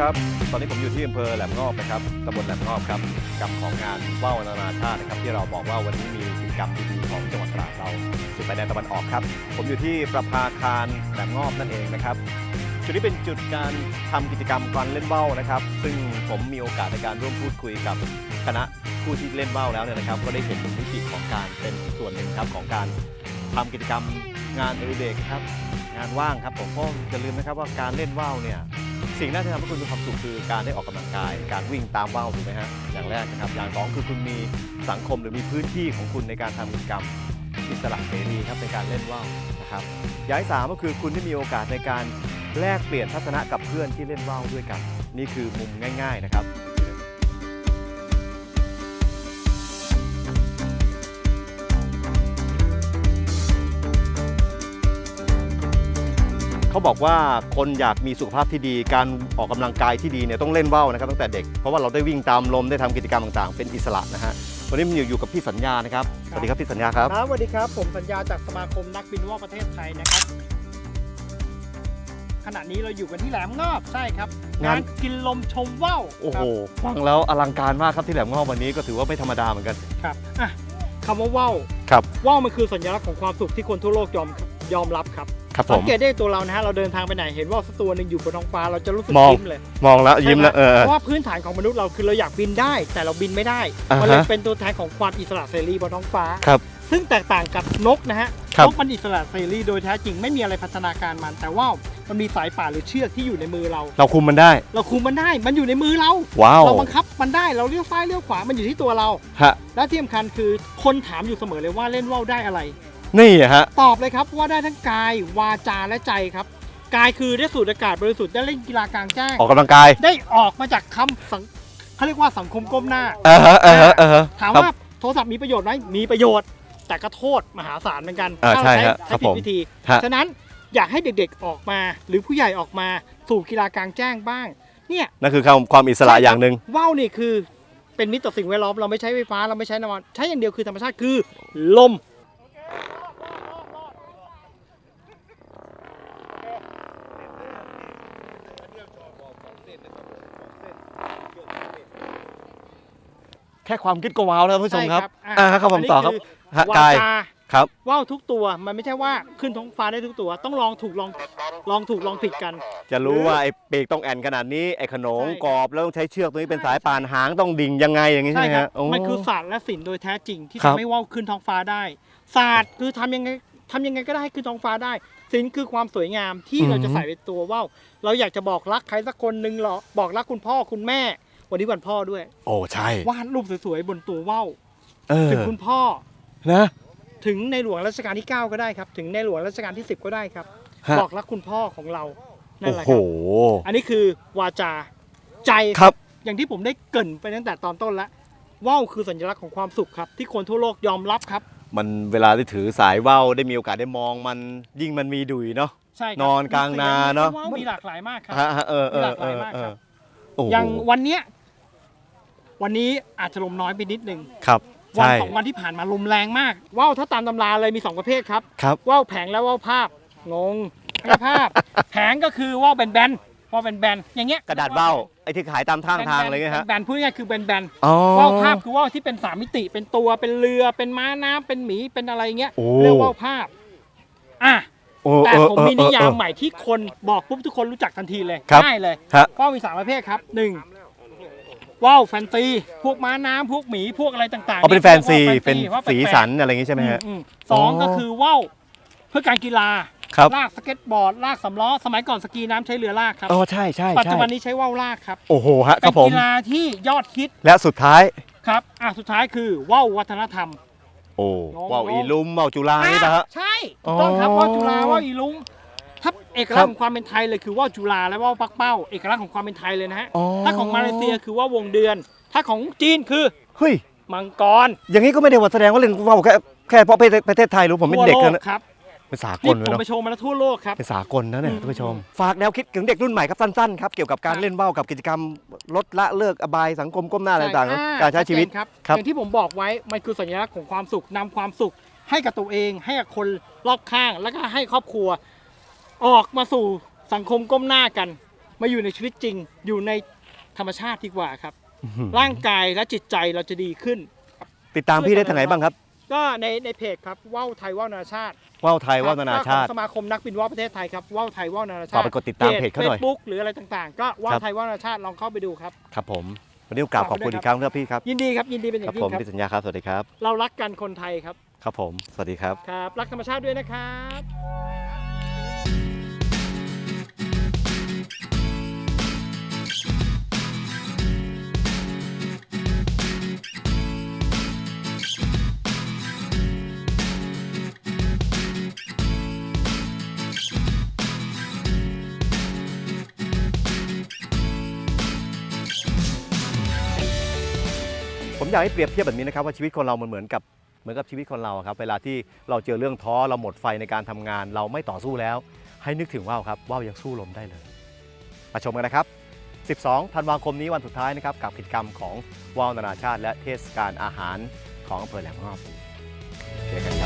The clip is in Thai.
ครับ ตอนนี้ผมอยู่ที่อำเภอแหลมงอบนะครับตำบลแหลมงอบครับ กับของงานว่าวนานาชาตินะครับที่เราบอกว่าวันนี้มีกิจกรรมดีๆของจังหวัดตราดเราสุดไปแดนตะวันออกครับ ผมอยู่ที่ประภาคารแหลมงอบนั่นเองนะครับ จุดนี้เป็นจุดการทำกิจกรรมการเล่นว่าวนะครับ ซึ่งผมมีโอกาสในการร่วมพูดคุยกับคณะผู้ที่เล่นว่าวแล้วเนี่ยนะครับ ก็ได้เห็นถึงวิธีของการเป็นส่วนหนึ่งครับของการทำกิจกรรมงานอดิเรกครับงานว่างครับผมก็อย่าลืมนะครับว่าการเล่นว่าวเนี่ย สิ่งแรกที่ทำให้คุณมีความสุขคือการได้ออกกำลังกาย การวิ่งตามว่าวถูกไหมฮะอย่างแรกนะครับ อย่างสองคือคุณมีสังคมหรือมีพื้นที่ของคุณในการทำกิจกรรมอิสระเสรีครับในการเล่นว่าวนะครับอย่างที่สามก็คือคุณได้มีโอกาสในการแลกเปลี่ยนทัศนะกับเพื่อนที่เล่นว่าวด้วยกัน นี่คือมุมง่าย ๆ นะครับ บอกว่าคนอยากมีสุขภาพที่ดี การออกกำลังกายที่ดีเนี่ยต้องเล่นว่าวนะครับตั้งแต่เด็ก เพราะว่าเราได้วิ่งตามลมได้ทำกิจกรรมต่างๆ เป็นอิสระนะฮะ วันนี้ผมอยู่อยู่กับพี่สัญญานะครับ สวัสดีครับพี่สัญญาครับ ครับสวัสดีครับ ผมสัญญาจากสมาคมนักบินว่าวประเทศไทยนะครับ ขณะนี้เราอยู่กันที่แหลมงอบใช่ครับ งางานนกินลมชมว่าว โอ้คโหรับฟังแล้วอลังการมากครับที่แหลมงอบวันนี้ก็ถือว่าไม่ธรรมดาเหมือนกัน ครับอะคำว่าว่าวครับว่าวมันคือสัญลักษณ์ของความสุขที่คนทั่วโลกยอมยอมรับครับ ครับผสังมเกตได้ตัวเรานะฮะเราเดินทางไปไหนเห็นว่าวสักตัวหนึ่งอยู่บนท้องฟ้าเราจะรู้สึกมองยิ้มเลยมองแล้วยิ้มแล้วเออเพราะว่าพื้นฐานของมนุษย์เราคือเราอยากบินได้ แต่เราบินไม่ได้อ่าฮะมันเลยเป็นตัวแทนของความอิสระเสรีบนท้องฟ้าครับซึ่งแตกต่างกับนกนะฮะครับนกมันอิสระเสรีโดยแท้จริงไม่มีอะไรพัฒนาการมันแต่ว่ามันมีสายป่านหรือเชือกที่อยู่ในมือเรา เราคุมมันได้ เราคุมมันได้มันอยู่ในมือเราว้าวเราบังคับมันได้เราเลี้ยวซ้ายเลี้ยวขวามันอยู่ที่ตัวเราฮะและที่สำคัญคือคนถามอยู่เสมอเลยว่าเล่นว่าวได้อะไร นี่อะฮะตอบเลยครับว่าได้ทั้งกายวาจาและใจครับ กายคือได้สูดอากาศบริสุทธิ์ได้เล่นกีฬากลางแจ้งออกกำลังกายได้ออกมาจากคำสังเขาเรียกว่าสังคมก้มหน้าเออฮะเออฮะเออฮะถามครับว่าโทรศัพท์มีประโยชน์ไหมมีประโยชน์ แต่ก็โทษมหาศาลเหมือนกันอ่าถ้าใช่เราใช้ฮะครัใช้บผิผดมวิธีฮะฉะนั้นอยากให้เด็กๆออกมา หรือผู้ใหญ่ออกมาสู่กีฬากลางแจ้งบ้าง เนี่ยนั่นคือความความอิสระอย่างหนึ่งว่าวนี่คือเป็นมิตรต่อสิ่งแวดล้อมเราไม่ใช้ไฟฟ้าเราไม่ใช้น้ำมันใช้อย่างเดียวคือธรรมชาติคือลม แค่ความคิดก็ว้าวแล้วท่านผู้ชมครับใช่อ่าครับผมต่อครับฮะวากายจาครับว่าวทุกตัวมันไม่ใช่ว่าขึ้นท้องฟ้าได้ทุกตัว ต้องลองถูกลองลองถูกลองผิดกัน จะรู้หรือว่าไอ้ปีกต้องแอนขนาดนี้ไอ้ขนงใช่ครับกรอบแล้วต้องใช้เชือกตรงนี้เป็นสายป่านหางต้องดิ่งยังไงอย่างนี้ใช่ใช่ไหมครัฮะบโอ้มันคือศาสตร์และศิลป์โดยแท้จริงที่ครับทำให้ว่าวขึ้นท้องฟ้าได้ ศาสตร์คือทำยังไงทำยังไงก็ได้ให้ขึ้นท้องฟ้าได้ศิลป์คือความสวยงามที่เราจะใส่ในตัวว่าวเราอยากจะบอกรักใครสักคนหนึ่งหรอบอกรักคุณพ่อคุณแม่ วันนี้วันพ่อด้วยโอ้ใช่วาดรูปสวยๆบนตัวว่าวเออถึงคุณพ่อนะถึงในหลวงรัชกาลที่ 9 ก็ได้ครับ ถึงในหลวงรัชกาลที่ 10 ก็ได้ครับ ฮะบอกรักคุณพ่อของเรานั่นโอ้แหละโห ครับอันนี้คือวาจาใจครับ อย่างที่ผมได้เกรินไปตั้งแต่ตอนต้นแล้วว่าวคือสัญลักษณ์ของความสุขครับ ที่คนทั่วโลกยอมรับครับ มันเวลาที่ถือสายว่าวได้มีโอกาสได้มองมันยิ่งมันมีดุยเนาะ ใช่ครับนอนกลางนาเนอะ ว่าวมีหลากหลายมากครับ ฮะฮะเออเออหลากหเอลายอมากเอครัอบโอ้โหอย่างวันเนี้ย วันนี้อาจจะลมน้อยไปนิดนึงครับวันใช่ สองวันที่ผ่านมาลมแรงมาก ว่าวถ้าตามตำราเลยมีสองประเภทครับ ครับ ว่าวแผงและว่าวภาพ งงไม่ใช่ภาพ แผงก็คือว่าวแบนๆว่าวแบนๆอย่างเงี้ยกระดาษว่าวไอ้ที่ขายตามทางทางอะไรเงี้ยฮะแบนๆพูดง่ายๆคือแบนอ๋อ ๆว่าวภาพคือว่าวที่เป็นสามมิติ เป็นตัวเป็นเรือเป็นม้าน้ำเป็นหมีเป็นอะไรเงี้ยโอ้ เรียกว่าวภาพอะโอ้แต่เออผมเออมีนิยามเออ ใหม่ที่คนบอกปุ๊บทุกคนรู้จักทันทีเลยครับ ง่ายเลย ฮะ ว่าวมีสามประเภทครับหนึ่ง ว่าวแฟนซีพวกม้าน้ำพวกหมีพวกอะไรต่างๆเอาเป็นแฟนซีรียกว่าเป็นว่าวแฟสีซีสันอะไรอย่างงี้ใช่ไหมฮะ อืมสองอ๋อก็คือว่าวเพื่อการกีฬาครับ ลากสเก็ตบอร์ดลากสำล้อสมัยก่อนสกีน้ำใช้เรือลากครับ อ๋อใช่ใช่ปัจใช่จุบันนี้ใช้ว่าวลากครับโอ้โหฮะคเป็รันบผม กีฬาที่ยอดฮิตและสุดท้าย ครับอะสุดท้ายคือว่าววัฒนธรรม โอ้น้องว่าวน้องอีลุมว่าวจุฬานี่นะฮะอ่ใช่ถูกต้องครับอ๋อว่าวจุฬาว่าวอีลุงถ้า เอกลักครัษบณ์ของความเป็นไทยเลยคือว่าวจุฬาและว่าวปักเป้า เอกลักษณ์ของความเป็นไทยเลยนะฮะ อ๋อ ถ้าของมาเลเซียคือว่าวงเดือน ถ้าของจีนคือเฮ้ย มังกรอย่างนี้ก็ไม่ได้ว่าแสดงว่าเล่นว่าวแค่แค่เพราะประเทศประเทศไทยหรือผมเป็นทั่วเด็กโลกันกนะครับเป็นสากนี่ลเลยผมเนาะไปโชว์มาแล้วทั่วโลกครับ เป็นสากลนะเนี่ยอืม ท่านผู้ชม ฝากแนวคิดถึงเด็กรุ่นใหม่ครับสั้นๆครับเกี่ยวกับการครับเล่นว่าวกับกิจกรรมลดละเลิกอบายสังคมก้มหน้าอะไรต่างอ่ๆการใช้ชีวิต ชัดเจนครับครับ อย่างที่ผมบอกไว้มันคือสัญลักษณ์ของความสุขนำความสุขให้กับตัวเอง ให้กับคนรอบข้าง แล้วก็ให้ครอบครัว ออกมาสู่สังคมก้มหน้ากัน มาอยู่ในชีวิตจริง อยู่ในธรรมชาติดีกว่าครับ ร่างกายและจิตใจเราจะดีขึ้น ติดตามพี่ได้ทางไหนบ้างครับ ก็ในในเพจครับว่าวไทยว่าวนานาชาติ ว่าวไทยว่าวนานาชาติของสมาคมนักบินว่าวประเทศไทยครับว่าวไทยว่าวนานาชาฝากติไปกดติดตามเพจเขาหน่อย เฟซบุ๊กหรืออะไรต่างๆ ก็ว่าครัวบไทยว่าวนานาชาติลองเข้าไปดูครับ ครับผมวันนี้กราบขอบคุณอีกครั้งครับพี่ครับ ยินดีครับยินดีเป็นอคย่ารับงยิ่ผมงครับพี่สัญญาครับ สวัสดีครับ เรารักกันคนไทยครับ ครับผม สวัสดีครับ ครับ รักธรรมชาติด้วยนะครับ ผมอยากให้เปรียบเทียบแบบนี้นะครับว่าชีวิตคนเรามันเหมือนกับเหมือนกับชีวิตคนเราครับเวลาที่เราเจอเรื่องท้อเราหมดไฟในการทำงาน เราไม่ต่อสู้แล้ว ให้นึกถึงว่าวครับว่าวยังสู้ลมได้เลยมาชมกันนะครับ 12 ธันวาคมนี้วันสุดท้ายนะครับกับกิจกรรมของว่าวนานาชาติ และเทศกาลอาหารของอำเภอแหลมงอบเจอกันครับ